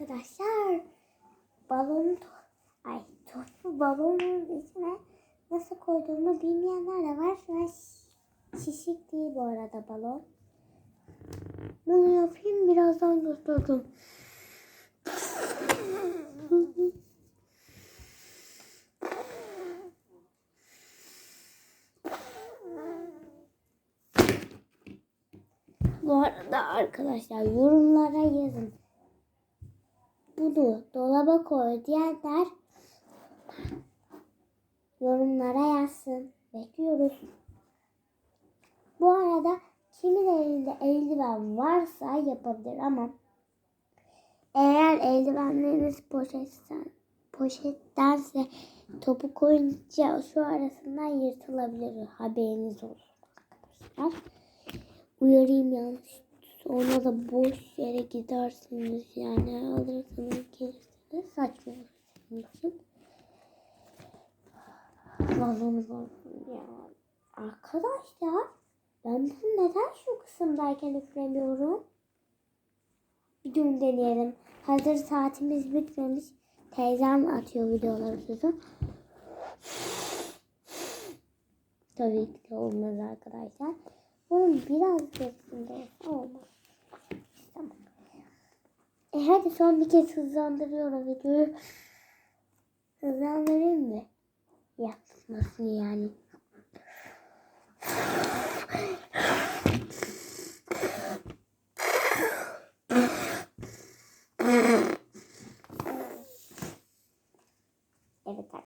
Arkadaşlar balon ay topu balonun içine nasıl koyduğumu bilmeyenler de var. Şiş- şişik değil bu arada balon. Bunu yapayım birazdan göstereceğim. Bu arada arkadaşlar yorumlara yazın. Bunu dolaba koy diyenler yorumlara yazsın. Bekliyoruz. Bu arada kimin elinde eldiven varsa yapabilir ama eğer eldivenleriniz poşetten, poşettense topu koyunca şu arasından yırtılabilir. Haberiniz olsun arkadaşlar. Uyarayım yanlış. Sonra da boş yere gidersiniz yani alırsanız gelirsiniz saçma olur. Balonumuz olsun ya. Arkadaşlar ben bunu neden şu kısımdayken üflemiyorum? Bir gün deneyelim. Hazır saatimiz bitmemiş. Teyzem atıyor videoları size. Tabii ki olmaz arkadaşlar. Bunun biraz gerisinde olmaz. E hadi son bir kez hızlandırıyorum videoyu. Hızlandırayım mı? Yapmasını yani.